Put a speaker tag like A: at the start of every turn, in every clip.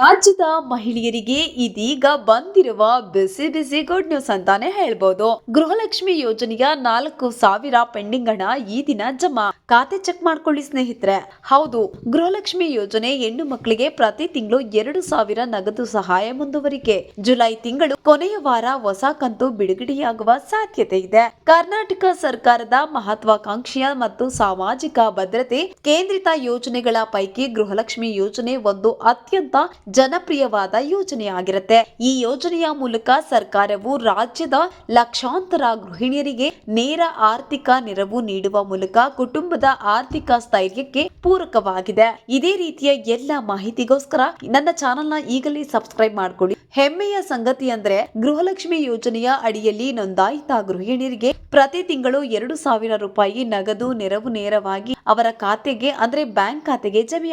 A: ರಾಜ್ಯದ ಮಹಿಳೆಯರಿಗೆ ಇದೀಗ ಬಂದಿರುವ ಬಿಸಿ ಬಿಸಿ ಗುಡ್ ನ್ಯೂಸ್ ಅಂತಾನೆ ಹೇಳ್ಬೋದು. ಗೃಹಲಕ್ಷ್ಮಿ ಯೋಜನೆಯ ನಾಲ್ಕು ಸಾವಿರ ಪೆಂಡಿಂಗ್ ಹಣ ಈ ದಿನ ಜಮಾ. ಖಾತೆ ಚೆಕ್ ಮಾಡ್ಕೊಳ್ಳಿ ಸ್ನೇಹಿತರೆ. ಹೌದು, ಗೃಹಲಕ್ಷ್ಮಿ ಯೋಜನೆ ಹೆಣ್ಣು ಮಕ್ಕಳಿಗೆ ಪ್ರತಿ ತಿಂಗಳು ಎರಡು ಸಾವಿರ ನಗದು ಸಹಾಯ ಮುಂದುವರಿಕೆ. ಜುಲೈ ತಿಂಗಳು ಕೊನೆಯ ವಾರ ಹೊಸ ಕಂತು ಬಿಡುಗಡೆಯಾಗುವ ಸಾಧ್ಯತೆ ಇದೆ. ಕರ್ನಾಟಕ ಸರ್ಕಾರದ ಮಹತ್ವಾಕಾಂಕ್ಷೆಯ ಮತ್ತು ಸಾಮಾಜಿಕ ಭದ್ರತೆ ಕೇಂದ್ರಿತ ಯೋಜನೆಗಳ ಪೈಕಿ ಗೃಹಲಕ್ಷ್ಮಿ ಯೋಜನೆ ಒಂದು ಅತ್ಯಂತ ಜನಪ್ರಿಯವಾದ ಯೋಜನೆಯಾಗಿರುತ್ತೆ. ಈ ಯೋಜನೆಯ ಮೂಲಕ ಸರ್ಕಾರವು ರಾಜ್ಯದ ಲಕ್ಷಾಂತರ ಗೃಹಿಣಿಯರಿಗೆ ನೇರ ಆರ್ಥಿಕ ನೆರವು ನೀಡುವ ಮೂಲಕ ಕುಟುಂಬದ ಆರ್ಥಿಕ ಸ್ಥೈರ್ಯಕ್ಕೆ ಪೂರಕವಾಗಿದೆ. ಇದೇ ರೀತಿಯ ಎಲ್ಲ ಮಾಹಿತಿಗೋಸ್ಕರ ನನ್ನ ಚಾನೆಲ್ನ ಈಗಲೇ ಸಬ್ಸ್ಕ್ರೈಬ್ ಮಾಡ್ಕೊಳ್ಳಿ. ಹೆಮ್ಮೆಯ ಸಂಗತಿ ಅಂದ್ರೆ ಗೃಹಲಕ್ಷ್ಮಿ ಯೋಜನೆಯ ಅಡಿಯಲ್ಲಿ ನೋಂದಾಯಿತ ಗೃಹಿಣಿಯರಿಗೆ ಪ್ರತಿ ತಿಂಗಳು ಎರಡು ಸಾವಿರ ರೂಪಾಯಿ ನಗದು ನೆರವು ನೇರವಾಗಿ ಅವರ ಖಾತೆಗೆ ಅಂದ್ರೆ ಬ್ಯಾಂಕ್ ಖಾತೆಗೆ ಜಮೆ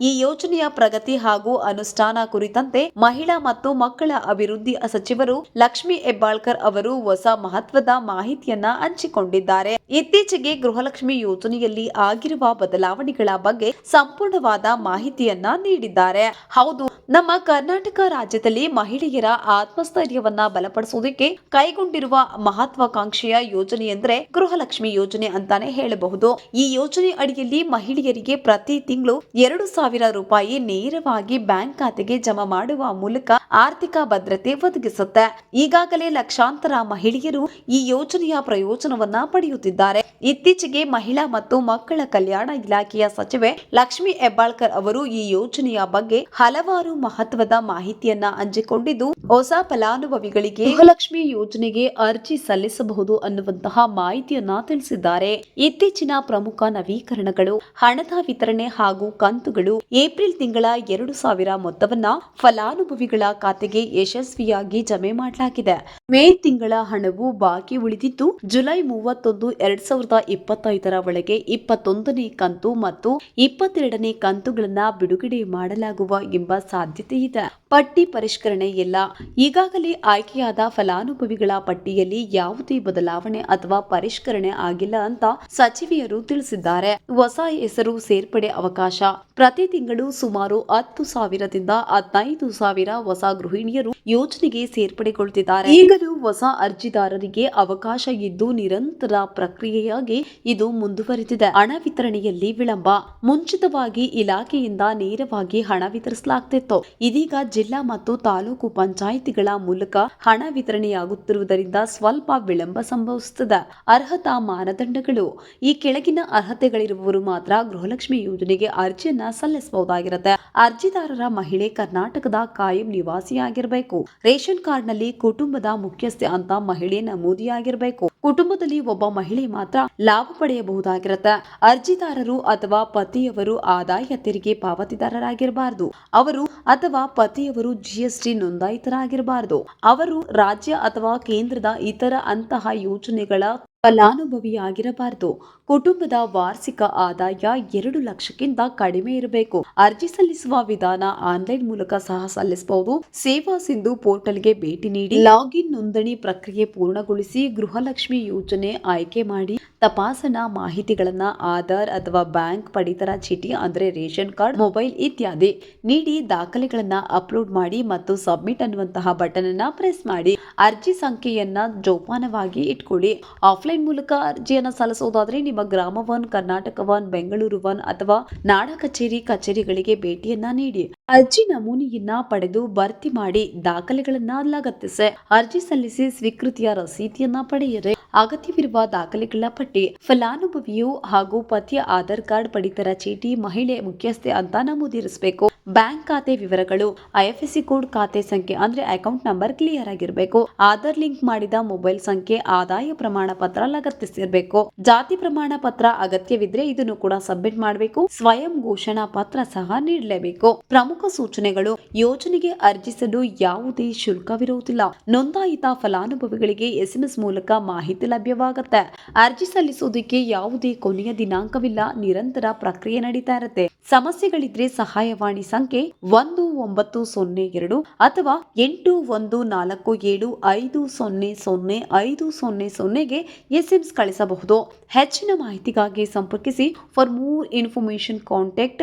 A: ಈ ಯೋಜನೆಯ ಪ್ರಗತಿ ಹಾಗೂ ಅನುಷ್ಠಾನ ಕುರಿತಂತೆ ಮಹಿಳಾ ಮತ್ತು ಮಕ್ಕಳ ಅಭಿವೃದ್ಧಿ ಸಚಿವರು ಲಕ್ಷ್ಮಿ ಹೆಬ್ಬಾಳ್ಕರ್ ಅವರು ಹೊಸ ಮಹತ್ವದ ಮಾಹಿತಿಯನ್ನ ಹಂಚಿಕೊಂಡಿದ್ದಾರೆ. ಇತ್ತೀಚೆಗೆ ಗೃಹಲಕ್ಷ್ಮಿ ಯೋಜನೆಯಲ್ಲಿ ಆಗಿರುವ ಬದಲಾವಣೆಗಳ ಬಗ್ಗೆ ಸಂಪೂರ್ಣವಾದ ಮಾಹಿತಿಯನ್ನ ನೀಡಿದ್ದಾರೆ. ಹೌದು ನಮ್ಮ ಕರ್ನಾಟಕ ರಾಜ್ಯದಲ್ಲಿ ಮಹಿಳೆಯರ ಆತ್ಮಸ್ಥೈರ್ಯವನ್ನ ಬಲಪಡಿಸುವುದಕ್ಕೆ ಕೈಗೊಂಡಿರುವ ಮಹತ್ವಾಕಾಂಕ್ಷೆಯ ಯೋಜನೆ ಎಂದರೆ ಗೃಹಲಕ್ಷ್ಮಿ ಯೋಜನೆ ಅಂತಾನೆ ಹೇಳಬಹುದು. ಈ ಯೋಜನೆ ಅಡಿಯಲ್ಲಿ ಮಹಿಳೆಯರಿಗೆ ಪ್ರತಿ ತಿಂಗಳು ಎರಡು ಸಾವಿರ ರೂಪಾಯಿ ನೇರವಾಗಿ ಬ್ಯಾಂಕ್ ಖಾತೆಗೆ ಜಮಾ ಮಾಡುವ ಮೂಲಕ ಆರ್ಥಿಕ ಭದ್ರತೆ ಒದಗಿಸುತ್ತೆ. ಈಗಾಗಲೇ ಲಕ್ಷಾಂತರ ಮಹಿಳೆಯರು ಈ ಯೋಜನೆಯ ಪ್ರಯೋಜನವನ್ನ ಪಡೆಯುತ್ತಿದ್ದಾರೆ. ಇತ್ತೀಚೆಗೆ ಮಹಿಳಾ ಮತ್ತು ಮಕ್ಕಳ ಕಲ್ಯಾಣ ಇಲಾಖೆಯ ಸಚಿವೆ ಲಕ್ಷ್ಮಿ ಹೆಬ್ಬಾಳ್ಕರ್ ಅವರು ಈ ಯೋಜನೆಯ ಬಗ್ಗೆ ಹಲವಾರು ಮಹತ್ವದ ಮಾಹಿತಿಯನ್ನ ಹಂಚಿಕೊಂಡಿದ್ದು, ಹೊಸ ಫಲಾನುಭವಿಗಳಿಗೆ ಗೃಹಲಕ್ಷ್ಮಿ ಯೋಜನೆಗೆ ಅರ್ಜಿ ಸಲ್ಲಿಸಬಹುದು ಅನ್ನುವಂತಹ ಮಾಹಿತಿಯನ್ನ ತಿಳಿಸಿದ್ದಾರೆ. ಇತ್ತೀಚಿನ ಪ್ರಮುಖ ನವೀಕರಣಗಳು, ಹಣದ ವಿತರಣೆ ಹಾಗೂ ಕಂತುಗಳು ಏಪ್ರಿಲ್ ತಿಂಗಳ ಎರಡು ಸಾವಿರ ಮೊತ್ತವನ್ನ ಫಲಾನುಭವಿಗಳ ಖಾತೆಗೆ ಯಶಸ್ವಿಯಾಗಿ ಜಮೆ ಮಾಡಲಾಗಿದೆ. ಮೇ ತಿಂಗಳ ಹಣವು ಬಾಕಿ ಉಳಿದಿದ್ದು, ಜುಲೈ ಮೂವತ್ತೊಂದು ಎರಡ್ ಸಾವಿರದ ಇಪ್ಪತ್ತೈದರ ಒಳಗೆ ಇಪ್ಪತ್ತೊಂದನೇ ಕಂತು ಮತ್ತು ಇಪ್ಪತ್ತೆರಡನೇ ಕಂತುಗಳನ್ನ ಬಿಡುಗಡೆ ಮಾಡಲಾಗುವ ಎಂಬ ಸಾಧ್ಯತೆ ಇದೆ ಪಟ್ಟಿ ಪರಿಷ್ಕರಣೆ ಇಲ್ಲ. ಈಗಾಗಲೇ ಆಯ್ಕೆಯಾದ ಫಲಾನುಭವಿಗಳ ಪಟ್ಟಿಯಲ್ಲಿ ಯಾವುದೇ ಬದಲಾವಣೆ ಅಥವಾ ಪರಿಷ್ಕರಣೆ ಆಗಿಲ್ಲ ಅಂತ ಸಚಿವೆಯರು ತಿಳಿಸಿದ್ದಾರೆ. ಹೊಸ ಹೆಸರು ಸೇರ್ಪಡೆ ಅವಕಾಶ. ಪ್ರತಿ ತಿಂಗಳು ಸುಮಾರು ಹತ್ತು ಸಾವಿರದಿಂದ ಹದಿನೈದು ಸಾವಿರ ಹೊಸ ಗೃಹಿಣಿಯರು ಯೋಜನೆಗೆ ಸೇರ್ಪಡೆಗೊಳ್ತಿದ್ದಾರೆ. ಈಗಲೂ ಹೊಸ ಅರ್ಜಿದಾರರಿಗೆ ಅವಕಾಶ ಇದ್ದು ನಿರಂತರ ಪ್ರಕ್ರಿಯೆಯಾಗಿ ಇದು ಮುಂದುವರೆದಿದೆ. ಹಣ ವಿತರಣೆಯಲ್ಲಿ ವಿಳಂಬ. ಮುಂಚಿತವಾಗಿ ಇಲಾಖೆಯಿಂದ ನೇರವಾಗಿ ಹಣ ವಿತರಿಸಲಾಗ್ತಿತ್ತು. ಇದೀಗ ಜಿಲ್ಲಾ ಮತ್ತು ತಾಲೂಕು ಪಂಚಾಯಿತಿಗಳ ಮೂಲಕ ಹಣ ವಿತರಣೆಯಾಗುತ್ತಿರುವುದರಿಂದ ಸ್ವಲ್ಪ ವಿಳಂಬ ಸಂಭವಿಸುತ್ತದೆ. ಅರ್ಹತಾ ಮಾನದಂಡಗಳು. ಈ ಕೆಳಗಿನ ಅರ್ಹತೆಗಳಿರುವವರು ಮಾತ್ರ ಗೃಹಲಕ್ಷ್ಮಿ ಯೋಜನೆಗೆ ಅರ್ಜಿಯನ್ನ ಸಲ್ಲಿಸಬಹುದಾಗಿರುತ್ತೆ. ಅರ್ಜಿದಾರರ ಮಹಿಳೆ ಕರ್ನಾಟಕದ ಕಾಯಂ ನಿವಾಸಿಯಾಗಿರಬೇಕು. ರೇಷನ್ ಕಾರ್ಡ್ನಲ್ಲಿ ಕುಟುಂಬದ ಮುಖ್ಯಸ್ಥೆ ಅಂತ ಮಹಿಳೆ ನಮೂದಿಯಾಗಿರಬೇಕು. ಕುಟುಂಬದಲ್ಲಿ ಒಬ್ಬ ಮಹಿಳೆ ಮಾತ್ರ ಲಾಭ ಪಡೆಯಬಹುದಾಗಿರುತ್ತೆ. ಅರ್ಜಿದಾರರು ಅಥವಾ ಪತಿಯವರು ಆದಾಯ ತೆರಿಗೆ ಪಾವತಿದಾರರಾಗಿರಬಾರದು. ಅವರು ಅಥವಾ ಪತಿಯವರು ಜಿಎಸ್ಟಿ ನೋಂದಾಯಿತರಾಗಿರಬಾರದು. ಅವರು ರಾಜ್ಯ ಅಥವಾ ಕೇಂದ್ರದ ಇತರ ಅಂತಹ ಯೋಜನೆಗಳ ಫಲಾನುಭವಿಯಾಗಿರಬಾರದು. ಕುಟುಂಬದ ವಾರ್ಷಿಕ ಆದಾಯ ಎರಡು ಲಕ್ಷಕ್ಕಿಂತ ಕಡಿಮೆ ಇರಬೇಕು. ಅರ್ಜಿ ಸಲ್ಲಿಸುವ ವಿಧಾನ ಆನ್ಲೈನ್ ಮೂಲಕ ಸಹ ಸಲ್ಲಿಸಬಹುದು. ಸೇವಾ ಸಿಂಧು ಪೋರ್ಟಲ್ಗೆ ಭೇಟಿ ನೀಡಿ ಲಾಗಿನ್ ನೋಂದಣಿ ಪ್ರಕ್ರಿಯೆ ಪೂರ್ಣಗೊಳಿಸಿ ಗೃಹಲಕ್ಷ್ಮಿ ಯೋಜನೆ ಆಯ್ಕೆ ಮಾಡಿ ತಪಾಸಣಾ ಮಾಹಿತಿಗಳನ್ನ ಆಧಾರ್ ಅಥವಾ ಬ್ಯಾಂಕ್ ಪಡಿತರ ಚೀಟಿ ಅಂದ್ರೆ ರೇಷನ್ ಕಾರ್ಡ್, ಮೊಬೈಲ್ ಇತ್ಯಾದಿ ನೀಡಿ ದಾಖಲೆಗಳನ್ನ ಅಪ್ಲೋಡ್ ಮಾಡಿ ಮತ್ತು ಸಬ್ಮಿಟ್ ಅನ್ನುವಂತಹ ಬಟನ್ ಅನ್ನ ಪ್ರೆಸ್ ಮಾಡಿ. ಅರ್ಜಿ ಸಂಖ್ಯೆಯನ್ನ ಜೋಪಾನವಾಗಿ ಇಟ್ಕೊಳ್ಳಿ. ಆಫ್ಲೈನ್ ಮೂಲಕ ಅರ್ಜಿಯನ್ನು ಸಲ್ಲಿಸೋದಾದ್ರೆ ನಿಮ್ಮ ಗ್ರಾಮ ಒನ್ ಕರ್ನಾಟಕ ಬೆಂಗಳೂರು ಒನ್ ಅಥವಾ ನಾಡ ಕಚೇರಿ ಕಚೇರಿಗಳಿಗೆ ಭೇಟಿಯನ್ನ ನೀಡಿ. ಅರ್ಜಿ ನಮೂನೆಯನ್ನ ಪಡೆದು ಭರ್ತಿ ಮಾಡಿ ದಾಖಲೆಗಳನ್ನ ಲಗತ್ತಿಸಿ ಅರ್ಜಿ ಸಲ್ಲಿಸಿ ಸ್ವೀಕೃತಿಯ ರಸೀದಿಯನ್ನ ಪಡೆಯಿರಿ. ಅಗತ್ಯವಿರುವ ದಾಖಲೆಗಳ ಪಟ್ಟಿ, ಫಲಾನುಭವಿಯು ಹಾಗೂ ಪತಿಯ ಆಧಾರ್ ಕಾರ್ಡ್ ಪಡಿತರ ಚೀಟಿ ಮಹಿಳೆ ಮುಖ್ಯಸ್ಥೆ ಅಂತ ನಮೂದಿರಿಸಬೇಕು. ಬ್ಯಾಂಕ್ ಖಾತೆ ವಿವರಗಳು ಐಎಫ್ಎಸ್ಸಿ ಕೋಡ್ ಖಾತೆ ಸಂಖ್ಯೆ ಅಂದ್ರೆ ಅಕೌಂಟ್ ನಂಬರ್ ಕ್ಲಿಯರ್ ಆಗಿರಬೇಕು. ಆಧಾರ್ ಲಿಂಕ್ ಮಾಡಿದ ಮೊಬೈಲ್ ಸಂಖ್ಯೆ, ಆದಾಯ ಪ್ರಮಾಣ ಪತ್ರ ಲಗತ್ತಿಸಿರಬೇಕು. ಜಾತಿ ಪ್ರಮಾಣ ಪತ್ರ ಅಗತ್ಯವಿದ್ರೆ ಇದನ್ನು ಕೂಡ ಸಬ್ಮಿಟ್ ಮಾಡಬೇಕು. ಸ್ವಯಂ ಘೋಷಣಾ ಪತ್ರ ಸಹ ನೀಡಲೇಬೇಕು. ಪ್ರಮುಖ ಸೂಚನೆಗಳು ಯೋಜನೆಗೆ ಅರ್ಜಿಸಲು ಯಾವುದೇ ಶುಲ್ಕವಿರುವುದಿಲ್ಲ. ನೋಂದಾಯಿತ ಫಲಾನುಭವಿಗಳಿಗೆ ಎಸ್ಎಂಎಸ್ ಮೂಲಕ ಮಾಹಿತಿ ಲಭ್ಯವಾಗುತ್ತೆ. ಅರ್ಜಿ ಸಲ್ಲಿಸುವುದಕ್ಕೆ ಯಾವುದೇ ಕೊನೆಯ ದಿನಾಂಕವಿಲ್ಲ. ನಿರಂತರ ಪ್ರಕ್ರಿಯೆ ನಡೀತಾ ಇರುತ್ತೆ. ಸಮಸ್ಯೆಗಳಿದ್ರೆ ಸಹಾಯವಾಣಿ ಸಂಖ್ಯೆ ಒಂದು ಒಂಬತ್ತು ಸೊನ್ನೆ ಎರಡು ಅಥವಾ ಎಂಟು ಒಂದು ನಾಲ್ಕು ಏಳು ಐದು ಸೊನ್ನೆ ಸೊನ್ನೆ ಐದು ಸೊನ್ನೆ ಸೊನ್ನೆಗೆ ಎಸ್ಎಂಎಸ್ ಕಳಿಸಬಹುದು. ಹೆಚ್ಚಿನ ಮಾಹಿತಿಗಾಗಿ ಸಂಪರ್ಕಿಸಿ. For more information contact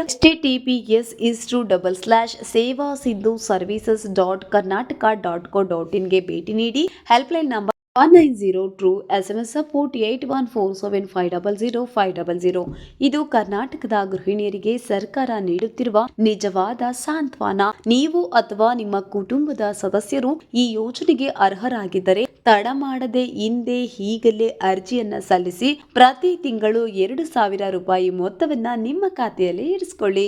A: is to double slash Seva Sindhu services dot Karnataka dot co dot ಇನ್ಗೆ ಭೇಟಿ ನೀಡಿ. Helpline number one nine zero two S M S support eight one four seven five double zero five double zero ಇದು ಕರ್ನಾಟಕದ ಗೃಹಿಣಿಯರಿಗೆ ಸರ್ಕಾರ ನೀಡುತ್ತಿರುವ ನಿಜವಾದ ಸಾಂತ್ವನ. ನೀವು ಅಥವಾ ನಿಮ್ಮ ಕುಟುಂಬದ ಸದಸ್ಯರು ಈ ಯೋಜನೆಗೆ ಅರ್ಹರಾಗಿದ್ದರೆ ತಡ ಮಾಡದೆ ಹಿಂದೆ ಈಗಲೇ ಅರ್ಜಿಯನ್ನ ಸಲ್ಲಿಸಿ ಪ್ರತಿ ತಿಂಗಳು ಎರಡು ಸಾವಿರ ರೂಪಾಯಿ ಮೊತ್ತವನ್ನ ನಿಮ್ಮ ಖಾತೆಯಲ್ಲಿ ಇರಿಸಿಕೊಳ್ಳಿ.